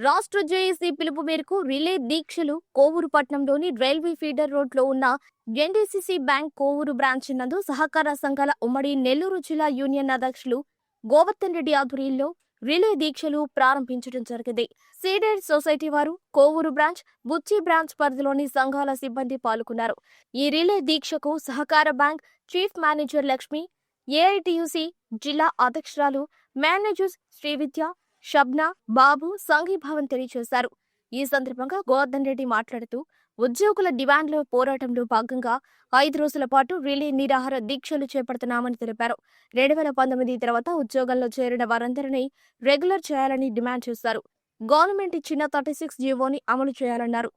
రాష్ట్ర జేఏసీ పిలుపు మేరకు రిలే దీక్షలు కోవూరు పట్నంలోని రైల్వే ఫీడర్ రోడ్లో ఉన్న ఎన్డీసీసీ బ్యాంక్ కోవూరు బ్రాంచ్ నందు సహకార సంఘాల ఉమ్మడి నెల్లూరు జిల్లా యూనియన్ అధ్యక్షులు గోవర్ధన్ రెడ్డి ఆధ్వర్యంలో రిలే దీక్షలు ప్రారంభించడం జరిగింది. సీడెడ్ సొసైటీ వారు కోవూరు బ్రాంచ్ బుచ్చి బ్రాంచ్ పరిధిలోని సంఘాల సిబ్బంది పాల్గొన్నారు. ఈ రిలే దీక్షకు సహకార bank chief manager Lakshmi AITUC జిల్లా అధ్యక్షురాలు మేనేజర్స్ శ్రీవిద్య షబ్నా బాబు సంఘీభావం తెలియజేశారు ఈ సందర్భంగా గోవర్ధన్ రెడ్డి మాట్లాడుతూ ఉద్యోగుల డిమాండ్ల పోరాటంలో భాగంగా ఐదు రోజుల పాటు రిలే నిరాహార దీక్షలు చేపడుతున్నామని తెలిపారు. రెండు వేల పంతొమ్మిది తర్వాత ఉద్యోగంలో చేరిన వారందరినీ రెగ్యులర్ చేయాలని డిమాండ్ చేశారు. గవర్నమెంట్ ఇచ్చిన థర్టీ సిక్స్ జీవోని అమలు చేయాలన్నారు.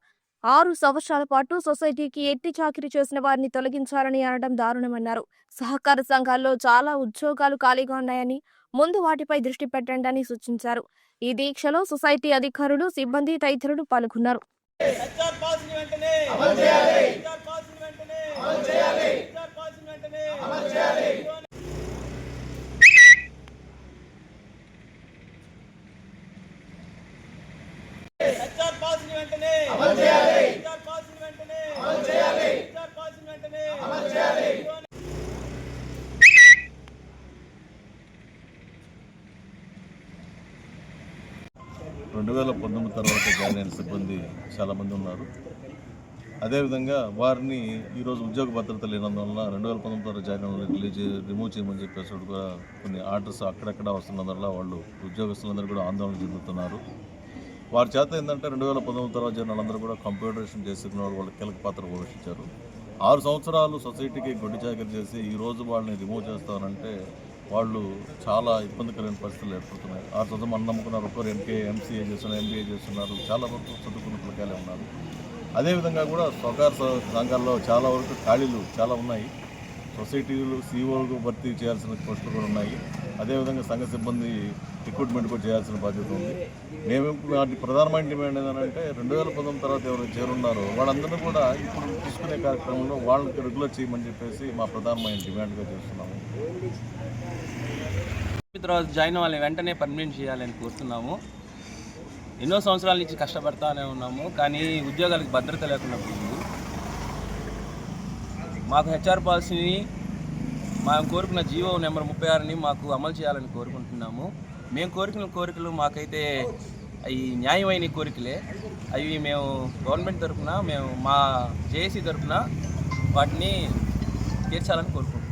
ఆరు సంవత్సరాల పాటు సొసైటీకి ఎట్టి చాకిరీ చేసిన వారిని తొలగించాలని అనడం దారుణమన్నారు. సహకార సంఘాల్లో చాలా ఉద్యోగాలు ఖాళీగా ఉన్నాయని ముందు వాటిపై దృష్టి పెట్టండి అని సూచించారు. ఈ దీక్షలో సొసైటీ అధికారులు సిబ్బంది తదితరులు పాల్గొన్నారు హెచ్ఆర్ పాలసీని వెంటనే అమలు చేయాలి హెచ్ఆర్ పాలసీని వెంటనే అమలు చేయాలి హెచ్ఆర్ పాలసీని వెంటనే అమలు చేయాలి హెచ్ఆర్ పాలసీని వెంటనే అమలు చేయాలి హెచ్ఆర్ పాలసీని వెంటనే అమలు చేయాలి హెచ్ఆర్ పాలసీని వెంటనే అమలు చేయాలి రెండు వేల పంతొమ్మిది తర్వాత జాయిన్ అయిన సిబ్బంది చాలామంది ఉన్నారు. అదేవిధంగా వారిని ఈరోజు ఉద్యోగ భద్రత లేనందువలన రెండు వేల పంతొమ్మిది తర్వాత జాయిన్ అయిన రిలీజ్ రిమూవ్ చేయమని చెప్పేసి కూడా కొన్ని ఆర్డర్స్ అక్కడక్కడ వస్తున్నందువల్ల వాళ్ళు ఉద్యోగస్తులందరూ కూడా ఆందోళన చెందుతున్నారు. వారి చేత ఏంటంటే రెండు వేల పంతొమ్మిది తర్వాత జరిగిన వాళ్ళందరూ కూడా కంప్యూటరేషన్ చేసుకున్న వాళ్ళు కీలక పాత్ర పోషించారు. ఆరు సంవత్సరాలు సొసైటీకి గుడ్డి చాకరీ చేసి ఈ రోజు వాళ్ళని రిమూవ్ చేస్తానంటే వాళ్ళు చాలా ఇబ్బందికరమైన పరిస్థితులు ఏర్పడుతున్నాయి. ఆ చదువు మనం నమ్ముకున్నారు ఒకరు ఎంకే ఎంసీఏ చేస్తున్నారు ఎంబీఏ చేస్తున్నారు. చాలా వరకు చదువుకున్న పిల్లకాయలే ఉన్నారు. అదేవిధంగా కూడా సహకార సంఘాల్లో చాలా వరకు ఖాళీలు చాలా ఉన్నాయి. సొసైటీలు సీఓలకు భర్తీ చేయాల్సిన పోస్టులు కూడా ఉన్నాయి. అదేవిధంగా సంఘ సిబ్బంది రిక్రూట్మెంట్ కూడా చేయాల్సిన బాధ్యత ఉంది. మేము వాటి ప్రధానమైన డిమాండ్ ఏంటంటే రెండు వేల పంతొమ్మిది తర్వాత ఎవరు చేరున్నారో వాళ్ళందరినీ కూడా ఇప్పుడు తీసుకునే కార్యక్రమంలో వాళ్ళకి రెగ్యులర్ చేయమని చెప్పేసి మా ప్రధానమైన డిమాండ్గా చేస్తున్నాము. తర్వాత జాయిన్ వాళ్ళని వెంటనే పర్మనెంట్ చేయాలని కోరుతున్నాము. ఎన్నో సంవత్సరాల నుంచి కష్టపడతానే ఉన్నాము కానీ ఉద్యోగాలకు భద్రత లేకుండా మాకు హెచ్ఆర్ పాలసీని మేము కోరుకున్న జీవో నెంబర్ ముప్పై ఆరుని మాకు అమలు చేయాలని కోరుకుంటున్నాము. మేము కోరుకున్న కోరికలు మాకైతే అవి న్యాయమైన కోరికలే. అవి మేము గవర్నమెంట్ తరఫున మేము మా జేఏసీ తరఫున వాటిని తీర్చాలని కోరుకుంటున్నాము.